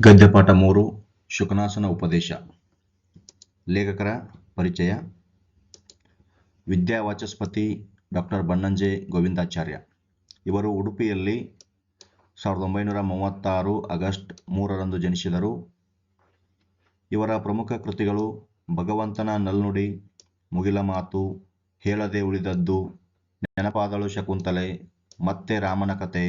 ಗದ್ಯಪಾಠ ಮೂರು ಶುಕನಾಸನ ಉಪದೇಶ. ಲೇಖಕರ ಪರಿಚಯ. ವಿದ್ಯಾವಾಚಸ್ಪತಿ ಡಾಕ್ಟರ್ ಬನ್ನಂಜೆ ಗೋವಿಂದಾಚಾರ್ಯ. ಇವರು ಉಡುಪಿಯಲ್ಲಿ ಸಾವಿರದ ಒಂಬೈನೂರ ಮೂವತ್ತಾರು ಆಗಸ್ಟ್ ಮೂರರಂದು ಜನಿಸಿದರು. ಇವರ ಪ್ರಮುಖ ಕೃತಿಗಳು ಭಗವಂತನ ನಲ್ನುಡಿ ಮುಗಿಲ ಮಾತು ಹೇಳದೆ ಉಳಿದದ್ದು, ನೆನಪಾದಳು ಶಕುಂತಲೆ, ಮತ್ತೆ ರಾಮನ ಕತೆ,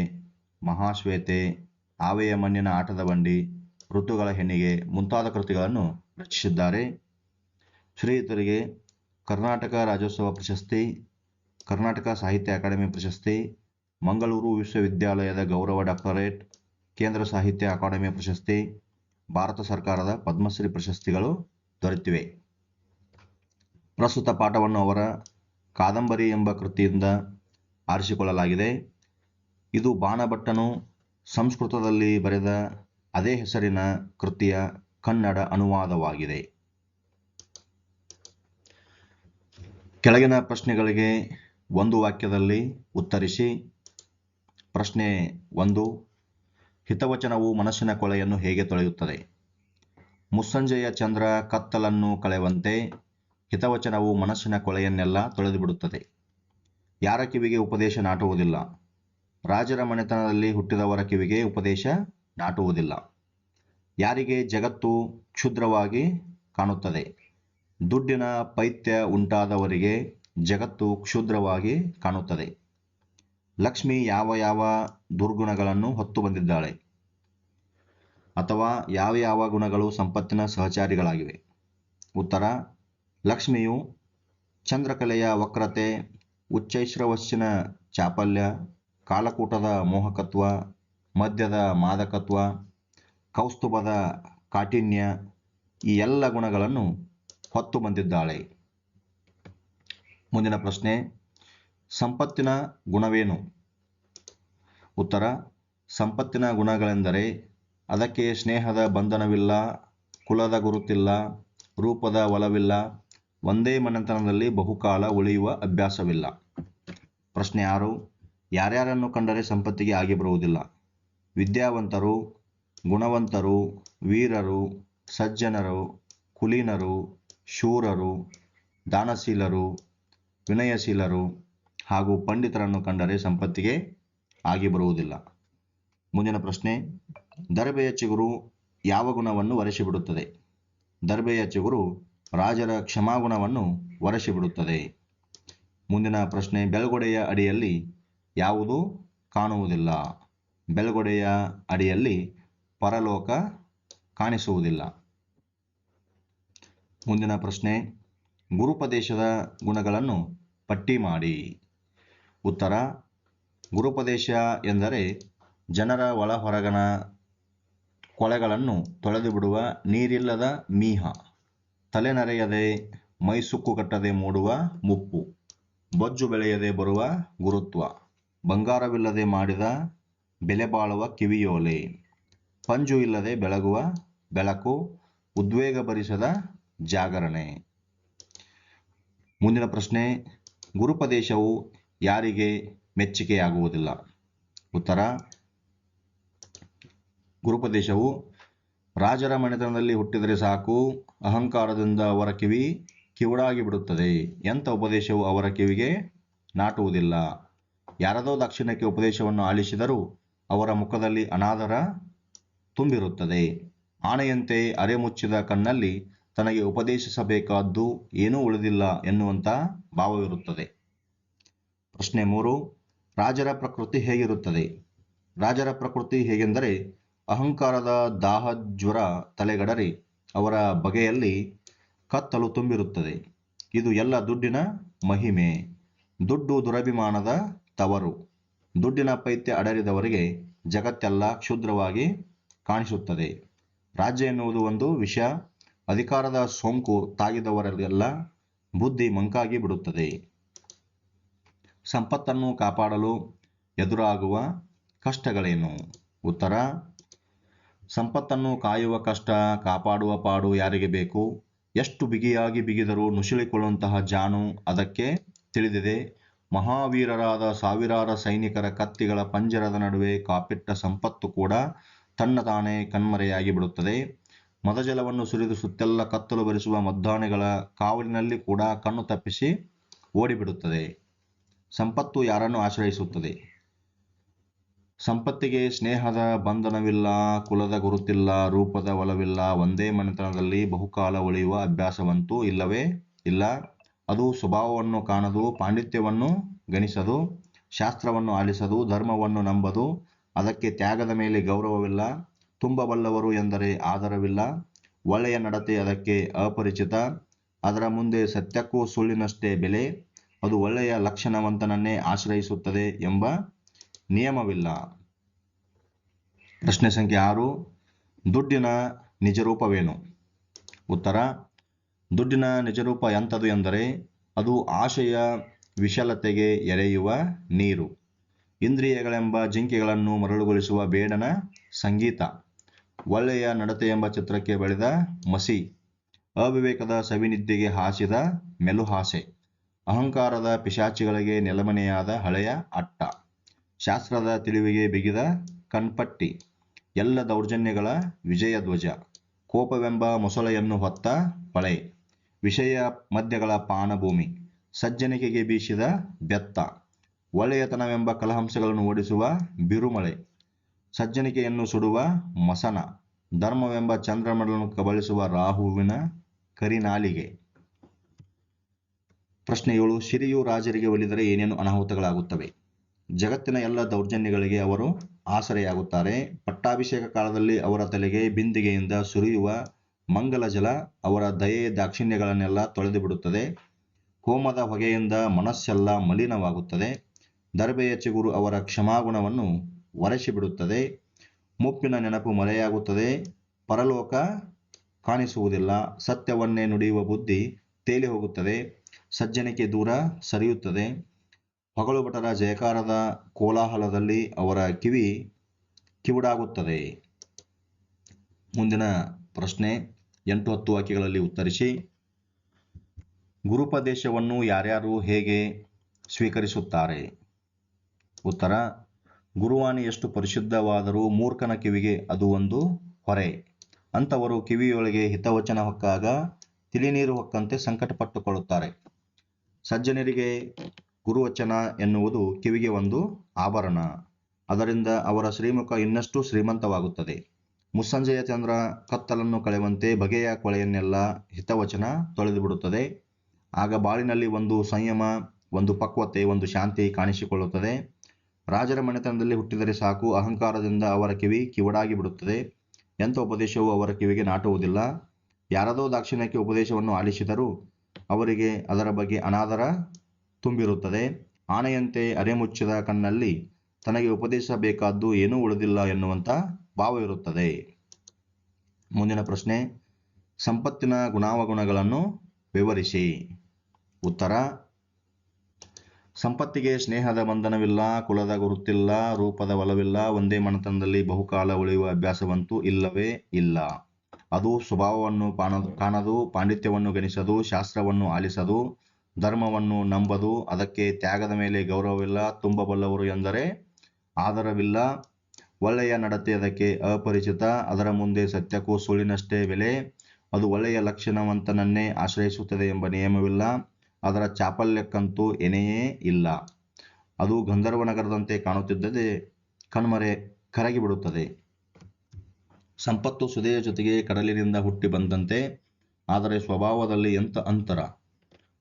ಮಹಾಶ್ವೇತೆ, ಆವೆಯ ಮಣ್ಣಿನ ಆಟದ ಬಂಡಿ ಋತುಗಳ ಹೆಣ್ಣಿಗೆ ಮುಂತಾದ ಕೃತಿಗಳನ್ನು ರಚಿಸಿದ್ದಾರೆ. ಶ್ರೀಯುತರಿಗೆ ಕರ್ನಾಟಕ ರಾಜ್ಯೋತ್ಸವ ಪ್ರಶಸ್ತಿ, ಕರ್ನಾಟಕ ಸಾಹಿತ್ಯ ಅಕಾಡೆಮಿ ಪ್ರಶಸ್ತಿ, ಮಂಗಳೂರು ವಿಶ್ವವಿದ್ಯಾಲಯದ ಗೌರವ ಡಾಕ್ಟರೇಟ್, ಕೇಂದ್ರ ಸಾಹಿತ್ಯ ಅಕಾಡೆಮಿ ಪ್ರಶಸ್ತಿ, ಭಾರತ ಸರ್ಕಾರದ ಪದ್ಮಶ್ರೀ ಪ್ರಶಸ್ತಿಗಳು ದೊರೆತಿವೆ. ಪ್ರಸ್ತುತ ಪಾಠವನ್ನು ಅವರ ಕಾದಂಬರಿ ಎಂಬ ಕೃತಿಯಿಂದ ಆರಿಸಿಕೊಳ್ಳಲಾಗಿದೆ. ಇದು ಬಾಣಭಟ್ಟನು ಸಂಸ್ಕೃತದಲ್ಲಿ ಬರೆದ ಅದೇ ಹೆಸರಿನ ಕೃತಿಯ ಕನ್ನಡ ಅನುವಾದವಾಗಿದೆ. ಕೆಳಗಿನ ಪ್ರಶ್ನೆಗಳಿಗೆ ಒಂದು ವಾಕ್ಯದಲ್ಲಿ ಉತ್ತರಿಸಿ. ಪ್ರಶ್ನೆ ಒಂದು, ಹಿತವಚನವು ಮನಸ್ಸಿನ ಕೊಳೆಯನ್ನು ಹೇಗೆ ತೊಳೆಯುತ್ತದೆ? ಮುಸ್ಸಂಜೆಯ ಚಂದ್ರ ಕತ್ತಲನ್ನು ಕಳೆವಂತೆ ಹಿತವಚನವು ಮನಸ್ಸಿನ ಕೊಳೆಯನ್ನೆಲ್ಲ ತೊಳೆದುಬಿಡುತ್ತದೆ. ಯಾರ ಕಿವಿಗೆ ಉಪದೇಶ ನಾಟುವುದಿಲ್ಲ? ರಾಜರ ಮನೆತನದಲ್ಲಿ ಹುಟ್ಟಿದವರ ಕಿವಿಗೆ ಉಪದೇಶ ನಾಟುವುದಿಲ್ಲ. ಯಾರಿಗೆ ಜಗತ್ತು ಕ್ಷುದ್ರವಾಗಿ ಕಾಣುತ್ತದೆ? ದುಡ್ಡಿನ ಪೈತ್ಯ ಉಂಟಾದವರಿಗೆ ಜಗತ್ತು ಕ್ಷುದ್ರವಾಗಿ ಕಾಣುತ್ತದೆ. ಲಕ್ಷ್ಮಿ ಯಾವ ಯಾವ ದುರ್ಗುಣಗಳನ್ನು ಹೊತ್ತು ಬಂದಿದ್ದಾಳೆ? ಅಥವಾ ಯಾವ ಯಾವ ಗುಣಗಳು ಸಂಪತ್ತಿನ ಸಹಚಾರಿಗಳಾಗಿವೆ? ಉತ್ತರ, ಲಕ್ಷ್ಮಿಯು ಚಂದ್ರಕಲೆಯ ವಕ್ರತೆ ಉಚ್ಚೈಶ್ರವಸ್ಸಿನ ಚಾಪಲ್ಯ, ಕಾಲಕೂಟದ ಮೋಹಕತ್ವ ಮದ್ಯದ ಮಾದಕತ್ವ, ಕೌಸ್ತುಭದ ಕಾಠಿಣ್ಯ ಈ ಎಲ್ಲ ಗುಣಗಳನ್ನು ಹೊತ್ತು ಬಂದಿದ್ದಾಳೆ. ಮುಂದಿನ ಪ್ರಶ್ನೆ, ಸಂಪತ್ತಿನ ಗುಣವೇನು? ಉತ್ತರ, ಸಂಪತ್ತಿನ ಗುಣಗಳೆಂದರೆ ಅದಕ್ಕೆ ಸ್ನೇಹದ ಬಂಧನವಿಲ್ಲ, ಕುಲದ ಗುರುತಿಲ್ಲ, ರೂಪದ ಒಲವಿಲ್ಲ, ಒಂದೇ ಮನೆತನದಲ್ಲಿ ಬಹುಕಾಲ ಉಳಿಯುವ ಅಭ್ಯಾಸವಿಲ್ಲ. ಪ್ರಶ್ನೆ ಆರು, ಯಾರ್ಯಾರನ್ನು ಕಂಡರೆ ಸಂಪತ್ತಿಗೆ ಆಗಿ ಬರುವುದಿಲ್ಲ? ವಿದ್ಯಾವಂತರು, ಗುಣವಂತರು, ವೀರರು, ಸಜ್ಜನರು, ಕುಲೀನರು, ಶೂರರು, ದಾನಶೀಲರು, ವಿನಯಶೀಲರು ಹಾಗೂ ಪಂಡಿತರನ್ನು ಕಂಡರೆ ಸಂಪತ್ತಿಗೆ ಆಗಿ ಬರುವುದಿಲ್ಲ. ಮುಂದಿನ ಪ್ರಶ್ನೆ ದರ್ಬೆಯ ಚಿಗುರು ಯಾವ ಗುಣವನ್ನು ಒರೆಸಿಬಿಡುತ್ತದೆ? ದರ್ಬೆಯ ಚಿಗುರು ರಾಜರ ಕ್ಷಮಾಗುಣವನ್ನು ಒರೆಸಿಬಿಡುತ್ತದೆ. ಮುಂದಿನ ಪ್ರಶ್ನೆ, ಬೆಳಗೊಡೆಯ ಅಡಿಯಲ್ಲಿ ಯಾವುದು ಕಾಣುವುದಿಲ್ಲ? ಬೆಳಗೊಡೆಯ ಅಡಿಯಲ್ಲಿ ಪರಲೋಕ ಕಾಣಿಸುವುದಿಲ್ಲ. ಮುಂದಿನ ಪ್ರಶ್ನೆ, ಗುರುಪದೇಶದ ಗುಣಗಳನ್ನು ಪಟ್ಟಿ ಮಾಡಿ. ಉತ್ತರ, ಗುರುಪದೇಶ ಎಂದರೆ ಜನರ ಒಳ ಹೊರಗನ ಕೊಳೆಗಳನ್ನು ತೊಳೆದು ಬಿಡುವ ನೀರಿಲ್ಲದ ಮೀಹ, ತಲೆನರೆಯದೆ ಮೈಸುಕ್ಕು ಕಟ್ಟದೆ ಮೂಡುವ ಮುಪ್ಪು, ಬೊಜ್ಜು ಬೆಳೆಯದೆ ಬರುವ ಗುರುತ್ವ, ಬಂಗಾರವಿಲ್ಲದೆ ಮಾಡಿದ ಬೆಲೆ ಬಾಳುವ ಕಿವಿಯೋಲೆ. ಪಂಜು ಇಲ್ಲದೆ ಬೆಳಗುವ ಬೆಳಕು ಉದ್ವೇಗ ಭರಿಸದ ಜಾಗರಣೆ. ಮುಂದಿನ ಪ್ರಶ್ನೆ, ಗುರುಪದೇಶವು ಯಾರಿಗೆ ಮೆಚ್ಚುಗೆಯಾಗುವುದಿಲ್ಲ? ಉತ್ತರ, ಗುರುಪದೇಶವು ರಾಜರ ಮನೆತನದಲ್ಲಿ ಹುಟ್ಟಿದರೆ ಸಾಕು, ಅಹಂಕಾರದಿಂದ ಅವರ ಕಿವಿ ಕಿವುಡಾಗಿ ಬಿಡುತ್ತದೆ. ಎಂಥ ಉಪದೇಶವು ಅವರ ಕಿವಿಗೆ ನಾಟುವುದಿಲ್ಲ? ಯಾರದೋ ದಾಕ್ಷಿಣ್ಯಕ್ಕೆ ಉಪದೇಶವನ್ನು ಆಲಿಸಿದರೂ ಅವರ ಮುಖದಲ್ಲಿ ಅನಾದರ ತುಂಬಿರುತ್ತದೆ. ಆನೆಯಂತೆ ಅರೆಮುಚ್ಚಿದ ಕಣ್ಣಲ್ಲಿ ತನಗೆ ಉಪದೇಶಿಸಬೇಕಾದ್ದು ಏನೂ ಉಳಿದಿಲ್ಲ ಎನ್ನುವಂಥ ಭಾವವಿರುತ್ತದೆ. ಪ್ರಶ್ನೆ ಮೂರು, ರಾಜರ ಪ್ರಕೃತಿ ಹೇಗಿರುತ್ತದೆ? ರಾಜರ ಪ್ರಕೃತಿ ಹೇಗೆಂದರೆ ಅಹಂಕಾರದ ದಾಹ ಜ್ವರ ತಲೆಗಡರಿ ಅವರ ಬಗೆಯಲ್ಲಿ ಕತ್ತಲು ತುಂಬಿರುತ್ತದೆ. ಇದು ಎಲ್ಲ ದುಡ್ಡಿನ ಮಹಿಮೆ. ದುಡ್ಡು ದುರಭಿಮಾನದ ತವರು. ದುಡ್ಡಿನ ಪೈತ್ಯ ಅಡರಿದವರಿಗೆ ಜಗತ್ತೆಲ್ಲ ಕ್ಷುದ್ರವಾಗಿ ಕಾಣಿಸುತ್ತದೆ. ರಾಜ್ಯ ಎನ್ನುವುದು ಒಂದು ವಿಷ, ಅಧಿಕಾರದ ಸೋಂಕು ತಾಗಿದವರೆಲ್ಲ ಬುದ್ಧಿ ಮಂಕಾಗಿ ಬಿಡುತ್ತದೆ. ಸಂಪತ್ತನ್ನು ಕಾಪಾಡಲು ಎದುರಾಗುವ ಕಷ್ಟಗಳೇನು? ಉತ್ತರ, ಸಂಪತ್ತನ್ನು ಕಾಯುವ ಕಷ್ಟ, ಕಾಪಾಡುವ ಪಾಡು ಯಾರಿಗೆ ಬೇಕು? ಎಷ್ಟು ಬಿಗಿಯಾಗಿ ಬಿಗಿದರೂ ನುಸುಳಿಕೊಳ್ಳುವಂತಹ ಜಾನು ಅದಕ್ಕೆ ತಿಳಿದಿದೆ. ಮಹಾವೀರರಾದ ಸಾವಿರಾರು ಸೈನಿಕರ ಕತ್ತಿಗಳ ಪಂಜರದ ನಡುವೆ ಕಾಪಿಟ್ಟ ಸಂಪತ್ತು ಕೂಡ ತನ್ನ ತಾನೇ ಕಣ್ಮರೆಯಾಗಿ ಬಿಡುತ್ತದೆ. ಮದಜಲವನ್ನು ಸುರಿದು ಸುತ್ತೆಲ್ಲ ಕತ್ತಲು ಬರಿಸುವ ಮದ್ದಾನೆಗಳ ಕಾವಲಿನಲ್ಲಿ ಕೂಡ ಕಣ್ಣು ತಪ್ಪಿಸಿ ಓಡಿಬಿಡುತ್ತದೆ. ಸಂಪತ್ತು ಯಾರನ್ನು ಆಶ್ರಯಿಸುತ್ತದೆ? ಸಂಪತ್ತಿಗೆ ಸ್ನೇಹದ ಬಂಧನವಿಲ್ಲ, ಕುಲದ ಗುರುತಿಲ್ಲ, ರೂಪದ ಒಲವಿಲ್ಲ, ಒಂದೇ ಮನೆತನದಲ್ಲಿ ಬಹುಕಾಲ ಉಳಿಯುವ ಅಭ್ಯಾಸವಂತೂ ಇಲ್ಲವೇ? ಇಲ್ಲ. ಅದು ಸ್ವಭಾವವನ್ನು ಕಾಣದು, ಪಾಂಡಿತ್ಯವನ್ನು ಗಣಿಸದು, ಶಾಸ್ತ್ರವನ್ನು ಆಲಿಸದು, ಧರ್ಮವನ್ನು ನಂಬದು, ಅದಕ್ಕೆ ತ್ಯಾಗದ ಮೇಲೆ ಗೌರವವಿಲ್ಲ, ತುಂಬಬಲ್ಲವರು ಎಂದರೆ ಆಧಾರವಿಲ್ಲ, ಒಳ್ಳೆಯ ನಡತೆ ಅದಕ್ಕೆ ಅಪರಿಚಿತ, ಅದರ ಮುಂದೆ ಸತ್ಯಕ್ಕೂ ಸುಳ್ಳಿನಷ್ಟೇ ಬೆಲೆ, ಅದು ಒಳ್ಳೆಯ ಲಕ್ಷಣವಂತನನ್ನೇ ಆಶ್ರಯಿಸುತ್ತದೆ ಎಂಬ ನಿಯಮವಿಲ್ಲ. ಪ್ರಶ್ನೆ ಸಂಖ್ಯೆ ಆರು, ದುಡ್ಡಿನ ನಿಜರೂಪವೇನು? ಉತ್ತರ ದುಡ್ಡಿನ ನಿಜರೂಪ ಎಂಥದು ಎಂದರೆ ಅದು ಆಶೆಯ ವಿಶಾಲತೆಗೆ ಎರೆಯುವ ನೀರು, ಇಂದ್ರಿಯಗಳೆಂಬ ಜಿಂಕೆಗಳನ್ನು ಮರಳುಗೊಳಿಸುವ ಬೇಡನ ಸಂಗೀತ, ಒಳ್ಳೆಯ ನಡತೆ ಎಂಬ ಚಿತ್ರಕ್ಕೆ ಬೆಳೆದ ಮಸಿ, ಅವಿವೇಕದ ಸವಿನಿದ್ದೆಗೆ ಹಾಸಿದ ಮೆಲುಹಾಸೆ, ಅಹಂಕಾರದ ಪಿಶಾಚಿಗಳಿಗೆ ನೆಲಮನೆಯಾದ ಹಳೆಯ ಅಟ್ಟ, ಶಾಸ್ತ್ರದ ತಿಳಿವಿಗೆ ಬಿಗಿದ ಕಣ್ಪಟ್ಟಿ, ಎಲ್ಲ ದೌರ್ಜನ್ಯಗಳ ವಿಜಯ ಧ್ವಜ ಕೋಪವೆಂಬ ಮೊಸಳೆಯನ್ನು ಹೊತ್ತ ಪಳೆ ವಿಷಯ ಮದ್ಯಗಳ ಪಾನಭೂಮಿ ಸಜ್ಜನಿಕೆಗೆ ಬೀಸಿದ ಬೆತ್ತ ಒಳ್ಳೆಯತನವೆಂಬ ಕಲಹಂಸಗಳನ್ನು ಓಡಿಸುವ ಬಿರುಮಳೆ, ಸಜ್ಜನಿಕೆಯನ್ನು ಸುಡುವ ಮಸನ, ಧರ್ಮವೆಂಬ ಚಂದ್ರಮಡಲನ್ನು ಕಬಳಿಸುವ ರಾಹುವಿನ ಕರಿನಾಲಿಗೆ. ಪ್ರಶ್ನೆ ಏಳು, ಸಿರಿಯು ರಾಜರಿಗೆ ಒಲಿದರೆ ಏನೇನು ಅನಾಹುತಗಳಾಗುತ್ತವೆ? ಜಗತ್ತಿನ ಎಲ್ಲ ದೌರ್ಜನ್ಯಗಳಿಗೆ ಅವರು ಆಸರೆಯಾಗುತ್ತಾರೆ. ಪಟ್ಟಾಭಿಷೇಕ ಕಾಲದಲ್ಲಿ ಅವರ ತಲೆಗೆ ಬಿಂದಿಗೆಯಿಂದ ಸುರಿಯುವ ಮಂಗಲ ಜಲ ಅವರ ದಯೆ ದಾಕ್ಷಿಣ್ಯಗಳನ್ನೆಲ್ಲ ತೊಳೆದು ಬಿಡುತ್ತದೆ ಹೋಮದ ಹೊಗೆಯಿಂದ ಮನಸ್ಸೆಲ್ಲ ಮಲಿನವಾಗುತ್ತದೆ. ದರ್ಬೆಯ ಚಿಗುರು ಅವರ ಕ್ಷಮಾಗುಣವನ್ನು ಒರೆಸಿಬಿಡುತ್ತದೆ. ಮುಪ್ಪಿನ ನೆನಪು ಮರೆಯಾಗುತ್ತದೆ. ಪರಲೋಕ ಕಾಣಿಸುವುದಿಲ್ಲ. ಸತ್ಯವನ್ನೇ ನುಡಿಯುವ ಬುದ್ಧಿ ತೇಲಿ ಹೋಗುತ್ತದೆ. ಸಜ್ಜನಿಕೆ ದೂರ ಸರಿಯುತ್ತದೆ. ಹೊಗಳು ಭಟರ ಜಯಕಾರದ ಕೋಲಾಹಲದಲ್ಲಿ ಅವರ ಕಿವಿ ಕಿವುಡಾಗುತ್ತದೆ. ಮುಂದಿನ ಪ್ರಶ್ನೆ. ಎಂಟು ಹತ್ತು ವಾಕ್ಯಗಳಲ್ಲಿ ಉತ್ತರಿಸಿ. ಗುರುಪದೇಶವನ್ನು ಯಾರ್ಯಾರು ಹೇಗೆ ಸ್ವೀಕರಿಸುತ್ತಾರೆ? ಉತ್ತರ, ಗುರುವಾಣಿ ಎಷ್ಟು ಪರಿಶುದ್ಧವಾದರೂ ಮೂರ್ಖನ ಕಿವಿಗೆ ಅದು ಒಂದು ಹೊರೆ. ಅಂಥವರು ಕಿವಿಯೊಳಗೆ ಹಿತವಚನ ಹೊಕ್ಕಾಗ ತಿಳಿನೀರು ಹೊಕ್ಕಂತೆ ಸಂಕಟಪಟ್ಟುಕೊಳ್ಳುತ್ತಾರೆ. ಸಜ್ಜನರಿಗೆ ಗುರುವಚನ ಎನ್ನುವುದು ಕಿವಿಗೆ ಒಂದು ಆಭರಣ. ಅದರಿಂದ ಅವರ ಶ್ರೀಮುಖ ಇನ್ನಷ್ಟು ಶ್ರೀಮಂತವಾಗುತ್ತದೆ. ಮುಸ್ಸಂಜೆಯ ಚಂದ್ರ ಕತ್ತಲನ್ನು ಕಳೆವಂತೆ ಬಗೆಯ ಕೊಳೆಯನ್ನೆಲ್ಲ ಹಿತವಚನ ತೊಳೆದು ಬಿಡುತ್ತದೆ ಆಗ ಬಾಳಿನಲ್ಲಿ ಒಂದು ಸಂಯಮ, ಒಂದು ಪಕ್ವತೆ, ಒಂದು ಶಾಂತಿ ಕಾಣಿಸಿಕೊಳ್ಳುತ್ತದೆ. ರಾಜರ ಮನೆತನದಲ್ಲಿ ಹುಟ್ಟಿದರೆ ಸಾಕು, ಅಹಂಕಾರದಿಂದ ಅವರ ಕಿವಿ ಕಿವಡಾಗಿ ಬಿಡುತ್ತದೆ. ಎಂಥ ಉಪದೇಶವೂ ಅವರ ಕಿವಿಗೆ ನಾಟುವುದಿಲ್ಲ. ಯಾರದೋ ದಾಕ್ಷಿಣ್ಯಕ್ಕೆ ಉಪದೇಶವನ್ನು ಆಲಿಸಿದರೂ ಅವರಿಗೆ ಅದರ ಬಗ್ಗೆ ಅನಾದರ ತುಂಬಿರುತ್ತದೆ. ಆನೆಯಂತೆ ಅರೆಮುಚ್ಚಿದ ಕಣ್ಣಲ್ಲಿ ತನಗೆ ಉಪದೇಶ ಬೇಕಾದ್ದು ಏನೂ ಉಳಿದಿಲ್ಲ ಎನ್ನುವಂಥ ಭಾವವಿರುತ್ತದೆ. ಮುಂದಿನ ಪ್ರಶ್ನೆ, ಸಂಪತ್ತಿನ ಗುಣಾವಗುಣಗಳನ್ನು ವಿವರಿಸಿ. ಉತ್ತರ, ಸಂಪತ್ತಿಗೆ ಸ್ನೇಹದ ಬಂಧನವಿಲ್ಲ, ಕುಲದ ಗುರುತಿಲ್ಲ, ರೂಪದ ಒಲವಿಲ್ಲ, ಒಂದೇ ಮನತನದಲ್ಲಿ ಬಹುಕಾಲ ಉಳಿಯುವ ಅಭ್ಯಾಸವಂತೂ ಇಲ್ಲವೇ ಇಲ್ಲ. ಅದು ಸ್ವಭಾವವನ್ನು ಕಾಣದು, ಪಾಂಡಿತ್ಯವನ್ನು ಗಣಿಸದು ಶಾಸ್ತ್ರವನ್ನು ಆಲಿಸದು, ಧರ್ಮವನ್ನು ನಂಬದು, ಅದಕ್ಕೆ ತ್ಯಾಗದ ಮೇಲೆ ಗೌರವವಿಲ್ಲ, ತುಂಬಬಲ್ಲವರು ಎಂದರೆ ಆದರವಿಲ್ಲ ಒಳ್ಳೆಯ ನಡತೆ ಅದಕ್ಕೆ ಅಪರಿಚಿತ. ಅದರ ಮುಂದೆ ಸತ್ಯಕ್ಕೂ ಸುಳ್ಳಿನಷ್ಟೇ ಬೆಲೆ. ಅದು ಒಳ್ಳೆಯ ಲಕ್ಷಣವಂತನನ್ನೇ ಆಶ್ರಯಿಸುತ್ತದೆ ಎಂಬ ನಿಯಮವಿಲ್ಲ. ಅದರ ಚಾಪಲ್ಯಕ್ಕಂತೂ ಎನೆಯೇ ಇಲ್ಲ. ಅದು ಗಂಧರ್ವನಗರದಂತೆ ಕಾಣುತ್ತಿದ್ದದೆ ಕಣ್ಮರೆ ಕರಗಿಬಿಡುತ್ತದೆ. ಸಂಪತ್ತು ಸುದೆಯ ಜೊತೆಗೆ ಕಡಲಿನಿಂದ ಹುಟ್ಟಿ ಬಂದಂತೆ. ಆದರೆ ಸ್ವಭಾವದಲ್ಲಿ ಎಂಥ ಅಂತರ?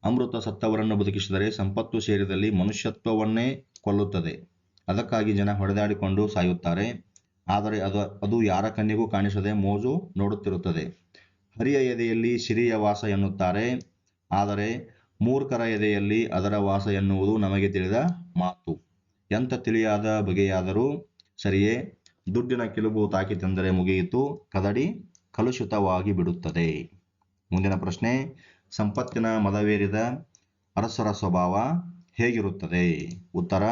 ಅಮೃತ ಸತ್ತವರನ್ನು ಬದುಕಿಸಿದರೆ ಸಂಪತ್ತು ಸೇರಿದಲ್ಲಿ ಮನುಷ್ಯತ್ವವನ್ನೇ ಕೊಲ್ಲುತ್ತದೆ. ಅದಕ್ಕಾಗಿ ಜನ ಹೊಡೆದಾಡಿಕೊಂಡು ಸಾಯುತ್ತಾರೆ. ಆದರೆ ಅದು ಅದು ಯಾರ ಕಣ್ಣಿಗೂ ಕಾಣಿಸದೆ ಮೋಜು ನೋಡುತ್ತಿರುತ್ತದೆ. ಹರಿಯ ಎದೆಯಲ್ಲಿ ಸಿರಿಯ ವಾಸ ಎನ್ನುತ್ತಾರೆ. ಆದರೆ ಮೂರ್ಖರ ಎದೆಯಲ್ಲಿ ಅದರ ವಾಸ ಎನ್ನುವುದು ನಮಗೆ ತಿಳಿದ ಮಾತು. ಎಂಥ ತಿಳಿಯಾದ ಬಗೆಯಾದರೂ ಸರಿಯೇ, ದುಡ್ಡಿನ ಕಿಲುಬು ತಾಕಿತೆಂದರೆ ಮುಗಿಯಿತು, ಕದಡಿ ಕಲುಷಿತವಾಗಿ ಬಿಡುತ್ತದೆ. ಮುಂದಿನ ಪ್ರಶ್ನೆ, ಸಂಪತ್ತಿನ ಮದವೇರಿದ ಅರಸರ ಸ್ವಭಾವ ಹೇಗಿರುತ್ತದೆ? ಉತ್ತರ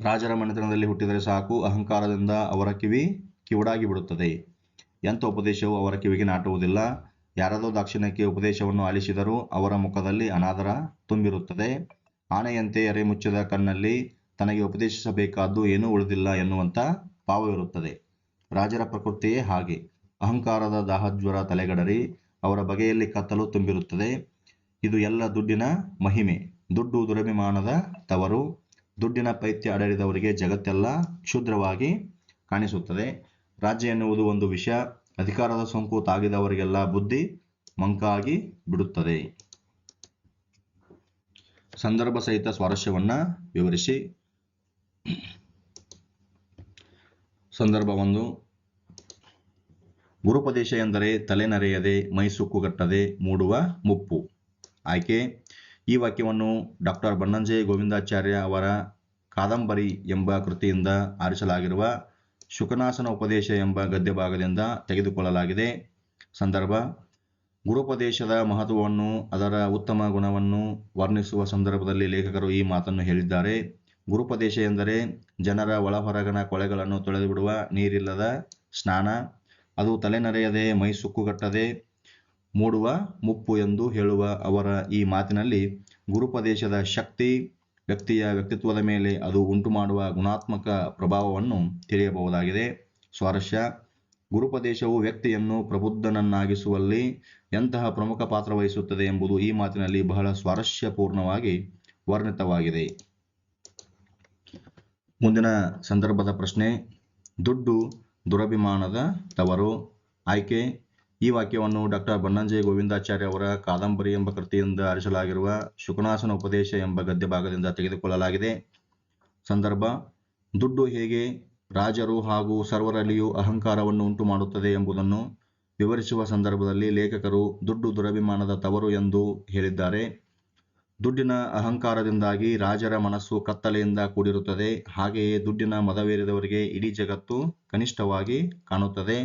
ರಾಜರ ಮನೆತನದಲ್ಲಿ ಹುಟ್ಟಿದರೆ ಸಾಕು, ಅಹಂಕಾರದಿಂದ ಅವರ ಕಿವಿ ಕಿವುಡಾಗಿ ಬಿಡುತ್ತದೆ. ಎಂಥ ಉಪದೇಶವು ಅವರ ಕಿವಿಗೆ ನಾಟುವುದಿಲ್ಲ. ಯಾರದೋ ದಾಕ್ಷಿಣ್ಯಕ್ಕೆ ಉಪದೇಶವನ್ನು ಆಲಿಸಿದರೂ ಅವರ ಮುಖದಲ್ಲಿ ಅನಾದರ ತುಂಬಿರುತ್ತದೆ. ಆನೆಯಂತೆ ಎರೆಮುಚ್ಚಿದ ಕಣ್ಣಲ್ಲಿ ತನಗೆ ಉಪದೇಶಿಸಬೇಕಾದ್ದು ಏನೂ ಉಳಿದಿಲ್ಲ ಎನ್ನುವಂಥ ಭಾವವಿರುತ್ತದೆ. ರಾಜರ ಪ್ರಕೃತಿಯೇ ಹಾಗೆ. ಅಹಂಕಾರದ ದಾಹಜ್ವರ ತಲೆಗಡರಿ ಅವರ ಬಗೆಯಲ್ಲಿ ಕತ್ತಲು ತುಂಬಿರುತ್ತದೆ. ಇದು ಎಲ್ಲ ದುಡ್ಡಿನ ಮಹಿಮೆ. ದುಡ್ಡು ದುರಭಿಮಾನದ ತವರು. ದುಡ್ಡಿನ ಪೈತ್ಯ ಅಡರಿದವರಿಗೆ ಜಗತ್ತೆಲ್ಲ ಕ್ಷುದ್ರವಾಗಿ ಕಾಣಿಸುತ್ತದೆ. ರಾಜ್ಯ ಎನ್ನುವುದು ಒಂದು ವಿಷಯ ಅಧಿಕಾರದ ಸೋಂಕು ತಾಗಿದವರಿಗೆಲ್ಲ ಬುದ್ಧಿ ಮಂಕಾಗಿ ಬಿಡುತ್ತದೆ. ಸಂದರ್ಭ ಸಹಿತ ಸ್ವಾರಸ್ಯವನ್ನ ವಿವರಿಸಿ. ಸಂದರ್ಭ ಒಂದು. ಗುರುಪದೇಶ ಎಂದರೆ ತಲೆನರೆಯದೆ, ಮೈಸುಕ್ಕುಗಟ್ಟದೆ ಮೂಡುವ ಮುಪ್ಪು. ಆಯ್ಕೆ ಈ ವಾಕ್ಯವನ್ನು ಡಾಕ್ಟರ್ ಬನ್ನಂಜೆ ಗೋವಿಂದಾಚಾರ್ಯ ಅವರ ಕಾದಂಬರಿ ಎಂಬ ಕೃತಿಯಿಂದ ಆರಿಸಲಾಗಿರುವ ಶುಕನಾಸನ ಉಪದೇಶ ಎಂಬ ಗದ್ಯ ಭಾಗದಿಂದ ತೆಗೆದುಕೊಳ್ಳಲಾಗಿದೆ. ಸಂದರ್ಭ, ಗುರುಪದೇಶದ ಮಹತ್ವವನ್ನು, ಅದರ ಉತ್ತಮ ಗುಣವನ್ನು ವರ್ಣಿಸುವ ಸಂದರ್ಭದಲ್ಲಿ ಲೇಖಕರು ಈ ಮಾತನ್ನು ಹೇಳಿದ್ದಾರೆ. ಗುರುಪದೇಶ ಎಂದರೆ ಜನರ ಒಳಹೊರಗನ ಕೊಳೆಗಳನ್ನು ತೊಳೆದು ಬಿಡುವ ನೀರಿಲ್ಲದ ಸ್ನಾನ. ಅದು ತಲೆನರೆಯದೆ ಮೈ ಸುಕ್ಕುಗಟ್ಟದೆ ಮೂಡುವ, ಮುಪ್ಪು ಎಂದು ಹೇಳುವ ಅವರ ಈ ಮಾತಿನಲ್ಲಿ ಗುರುಪದೇಶದ ಶಕ್ತಿ, ವ್ಯಕ್ತಿಯ ವ್ಯಕ್ತಿತ್ವದ ಮೇಲೆ ಅದು ಉಂಟುಮಾಡುವ ಗುಣಾತ್ಮಕ ಪ್ರಭಾವವನ್ನು ತಿಳಿಯಬಹುದಾಗಿದೆ. ಸ್ವಾರಸ್ಯ. ಗುರುಪದೇಶವು ವ್ಯಕ್ತಿಯನ್ನು ಪ್ರಬುದ್ಧನನ್ನಾಗಿಸುವಲ್ಲಿ ಎಂತಹ ಪ್ರಮುಖ ಪಾತ್ರ ವಹಿಸುತ್ತದೆ ಎಂಬುದು ಈ ಮಾತಿನಲ್ಲಿ ಬಹಳ ಸ್ವಾರಸ್ಯಪೂರ್ಣವಾಗಿ ವರ್ಣಿತವಾಗಿದೆ. ಮುಂದಿನ ಸಂದರ್ಭದ ಪ್ರಶ್ನೆ. ದುಡ್ಡು ದುರಭಿಮಾನದ ತವರು. ಆಯ್ಕೆ. ಈ ವಾಕ್ಯವನ್ನು ಡಾಕ್ಟರ್ ಬನ್ನಂಜೆ ಗೋವಿಂದಾಚಾರ್ಯ ಅವರ ಕಾದಂಬರಿ ಎಂಬ ಕೃತಿಯಿಂದ ಆರಿಸಲಾಗಿರುವ ಶುಕನಾಸನ ಉಪದೇಶ ಎಂಬ ಗದ್ಯ ಭಾಗದಿಂದ ತೆಗೆದುಕೊಳ್ಳಲಾಗಿದೆ. ಸಂದರ್ಭ, ದುಡ್ಡು ಹೇಗೆ ರಾಜರು ಹಾಗೂ ಸರ್ವರಲ್ಲಿಯೂ ಅಹಂಕಾರವನ್ನು ಉಂಟು ಮಾಡುತ್ತದೆ ಎಂಬುದನ್ನು ವಿವರಿಸುವ ಸಂದರ್ಭದಲ್ಲಿ ಲೇಖಕರು ದುಡ್ಡು ದುರಭಿಮಾನದ ತವರು ಎಂದು ಹೇಳಿದ್ದಾರೆ. ದುಡ್ಡಿನ ಅಹಂಕಾರದಿಂದಾಗಿ ರಾಜರ ಮನಸ್ಸು ಕತ್ತಲೆಯಿಂದ ಕೂಡಿರುತ್ತದೆ. ಹಾಗೆಯೇ ದುಡ್ಡಿನ ಮದವೇರಿದವರಿಗೆ ಇಡೀ ಜಗತ್ತು ಕನಿಷ್ಠವಾಗಿ ಕಾಣುತ್ತದೆ.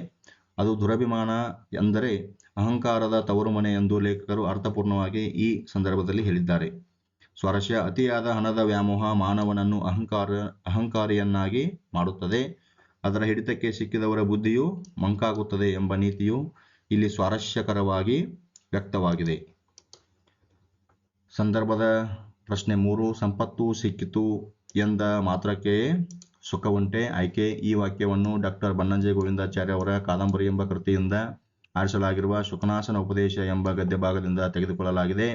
ಅದು ದುರಭಿಮಾನ ಎಂದರೆ ಅಹಂಕಾರದ ತವರು ಮನೆ ಎಂದು ಲೇಖಕರು ಅರ್ಥಪೂರ್ಣವಾಗಿ ಈ ಸಂದರ್ಭದಲ್ಲಿ ಹೇಳಿದ್ದಾರೆ. ಸ್ವಾರಸ್ಯ ಅತಿಯಾದ ಹಣದ ವ್ಯಾಮೋಹ ಮಾನವನನ್ನು ಅಹಂಕಾರ, ಅಹಂಕಾರಿಯನ್ನಾಗಿ ಮಾಡುತ್ತದೆ. ಅದರ ಹಿಡಿತಕ್ಕೆ ಸಿಕ್ಕಿದವರ ಬುದ್ಧಿಯು ಮಂಕಾಗುತ್ತದೆ ಎಂಬ ನೀತಿಯು ಇಲ್ಲಿ ಸ್ವಾರಸ್ಯಕರವಾಗಿ ವ್ಯಕ್ತವಾಗಿದೆ. ಸಂದರ್ಭದ ಪ್ರಶ್ನೆ ಮೂರು, ಸಂಪತ್ತು ಸಿಕ್ಕಿತು ಎಂದ ಮಾತ್ರಕ್ಕೆ ಸುಖವುಂಟೆ. ಆಯ್ಕೆ ಈ ವಾಕ್ಯವನ್ನು ಡಾಕ್ಟರ್ ಬನ್ನಂಜೆ ಗೋವಿಂದಾಚಾರ್ಯ ಅವರ ಕಾದಂಬರಿ ಎಂಬ ಕೃತಿಯಿಂದ ಆರಿಸಲಾಗಿರುವ ಸುಖನಾಸನ ಉಪದೇಶ ಎಂಬ ಗದ್ಯ ಭಾಗದಿಂದ ತೆಗೆದುಕೊಳ್ಳಲಾಗಿದೆ.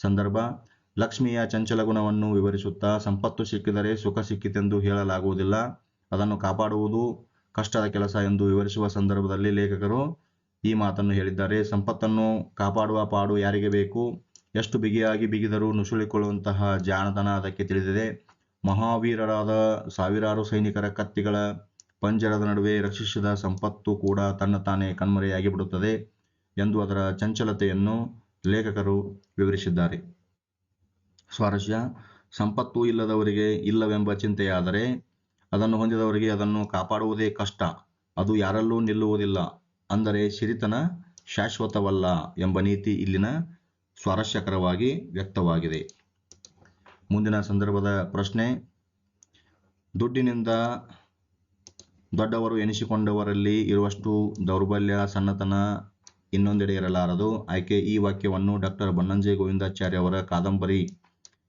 ಸಂದರ್ಭ, ಲಕ್ಷ್ಮಿಯ ಚಂಚಲ ಗುಣವನ್ನು ವಿವರಿಸುತ್ತಾ ಸಂಪತ್ತು ಸಿಕ್ಕಿದರೆ ಸುಖ ಸಿಕ್ಕಿತೆಂದು ಹೇಳಲಾಗುವುದಿಲ್ಲ. ಅದನ್ನು ಕಾಪಾಡುವುದು ಕಷ್ಟದ ಕೆಲಸ ಎಂದು ವಿವರಿಸುವ ಸಂದರ್ಭದಲ್ಲಿ ಲೇಖಕರು ಈ ಮಾತನ್ನು ಹೇಳಿದ್ದಾರೆ. ಸಂಪತ್ತನ್ನು ಕಾಪಾಡುವ ಪಾಡು ಯಾರಿಗೆ ಬೇಕು? ಎಷ್ಟು ಬಿಗಿಯಾಗಿ ಬಿಗಿದರೂ ನುಸುಳಿಕೊಳ್ಳುವಂತಹ ಜಾಣತನ ಅದಕ್ಕೆ ತಿಳಿದಿದೆ. ಮಹಾವೀರರಾದ ಸಾವಿರಾರು ಸೈನಿಕರ ಕತ್ತಿಗಳ ಪಂಜರದ ನಡುವೆ ರಕ್ಷಿಸಿದ ಸಂಪತ್ತು ಕೂಡ ತನ್ನ ತಾನೇ ಕಣ್ಮರೆಯಾಗಿ ಬಿಡುತ್ತದೆ ಎಂದು ಅದರ ಚಂಚಲತೆಯನ್ನು ಲೇಖಕರು ವಿವರಿಸಿದ್ದಾರೆ. ಸ್ವಾರಸ್ಯ, ಸಂಪತ್ತು ಇಲ್ಲದವರಿಗೆ ಇಲ್ಲವೆಂಬ ಚಿಂತೆಯಾದರೆ ಅದನ್ನು ಹೊಂದಿದವರಿಗೆ ಅದನ್ನು ಕಾಪಾಡುವುದೇ ಕಷ್ಟ, ಅದು ಯಾರಲ್ಲೂ ನಿಲ್ಲುವುದಿಲ್ಲ, ಅಂದರೆ ಸಿರಿತನ ಶಾಶ್ವತವಲ್ಲ ಎಂಬ ನೀತಿ ಇಲ್ಲಿನ ಸ್ವಾರಸ್ಯಕರವಾಗಿ ವ್ಯಕ್ತವಾಗಿದೆ. ಮುಂದಿನ ಸಂದರ್ಭದ ಪ್ರಶ್ನೆ, ದುಡ್ಡಿನಿಂದ ದೊಡ್ಡವರು ಎನಿಸಿಕೊಂಡವರಲ್ಲಿ ಇರುವಷ್ಟು ದೌರ್ಬಲ್ಯ ಸಣ್ಣತನ ಇನ್ನೊಂದೆಡೆ ಇರಲಾರದು. ಆಯ್ಕೆ ಈ ವಾಕ್ಯವನ್ನು ಡಾಕ್ಟರ್ ಬನ್ನಂಜೆ ಗೋವಿಂದಾಚಾರ್ಯ ಅವರ ಕಾದಂಬರಿ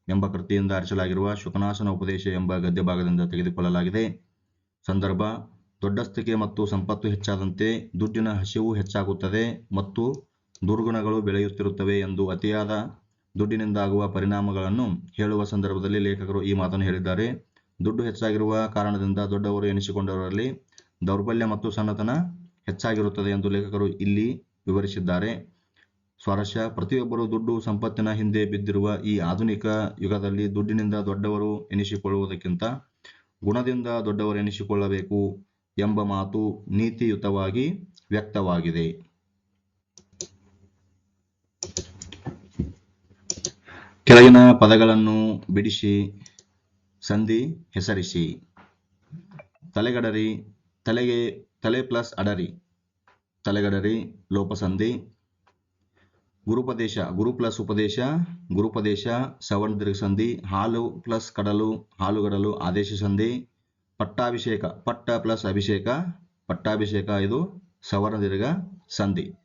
ಎಂಬ ಕೃತಿಯಿಂದ ಆರಿಸಲಾಗಿರುವ ಶುಕನಾಸನ ಉಪದೇಶ ಎಂಬ ಗದ್ಯ ಭಾಗದಿಂದ ತೆಗೆದುಕೊಳ್ಳಲಾಗಿದೆ. ಸಂದರ್ಭ ದೊಡ್ಡಸ್ತಿಕೆ ಮತ್ತು ಸಂಪತ್ತು ಹೆಚ್ಚಾದಂತೆ ದುಡ್ಡಿನ ಹಸಿವು ಹೆಚ್ಚಾಗುತ್ತದೆ ಮತ್ತು ದುರ್ಗುಣಗಳು ಬೆಳೆಯುತ್ತಿರುತ್ತವೆ ಎಂದು ಅತಿಯಾದ ದುಡ್ಡಿನಿಂದಾಗುವ ಪರಿಣಾಮಗಳನ್ನು ಹೇಳುವ ಸಂದರ್ಭದಲ್ಲಿ ಲೇಖಕರು ಈ ಮಾತನ್ನು ಹೇಳಿದ್ದಾರೆ. ದುಡ್ಡು ಹೆಚ್ಚಾಗಿರುವ ಕಾರಣದಿಂದ ದೊಡ್ಡವರು ಎನಿಸಿಕೊಂಡವರಲ್ಲಿ ದೌರ್ಬಲ್ಯ ಮತ್ತು ಸಣ್ಣತನ ಹೆಚ್ಚಾಗಿರುತ್ತದೆ ಎಂದು ಲೇಖಕರು ಇಲ್ಲಿ ವಿವರಿಸಿದ್ದಾರೆ. ಸ್ವಾರಸ್ಯ, ಪ್ರತಿಯೊಬ್ಬರು ದುಡ್ಡು ಸಂಪತ್ತಿನ ಹಿಂದೆ ಬಿದ್ದಿರುವ ಈ ಆಧುನಿಕ ಯುಗದಲ್ಲಿ ದುಡ್ಡಿನಿಂದ ದೊಡ್ಡವರು ಎನಿಸಿಕೊಳ್ಳುವುದಕ್ಕಿಂತ ಗುಣದಿಂದ ದೊಡ್ಡವರು ಎನಿಸಿಕೊಳ್ಳಬೇಕು ಎಂಬ ಮಾತು ನೀತಿಯುತವಾಗಿ ವ್ಯಕ್ತವಾಗಿದೆ. ಕೆಳಗಿನ ಪದಗಳನ್ನು ಬಿಡಿಸಿ, ಸಂಧಿ ಹೆಸರಿಸಿ. ತಲೆಗಡರಿ, ತಲೆಗೆ, ತಲೆ ಪ್ಲಸ್ ಅಡರಿ. ತಲೆಗಡರಿ, ಲೋಪಸಂಧಿ. ಗುರುಪದೇಶ, ಗುರು ಪ್ಲಸ್ ಉಪದೇಶ. ಗುರುಪದೇಶ ಸವರ್ಣ ದೀರ್ಘ ಸಂಧಿ ಹಾಲು ಪ್ಲಸ್ ಕಡಲು ಹಾಲುಗಡಲು ಆದೇಶ ಸಂಧಿ. ಪಟ್ಟಾಭಿಷೇಕ, ಪಟ್ಟ ಪ್ಲಸ್ ಅಭಿಷೇಕ. ಪಟ್ಟಾಭಿಷೇಕ ಇದು ಸವರ್ಣ ದೀರ್ಘ ಸಂಧಿ.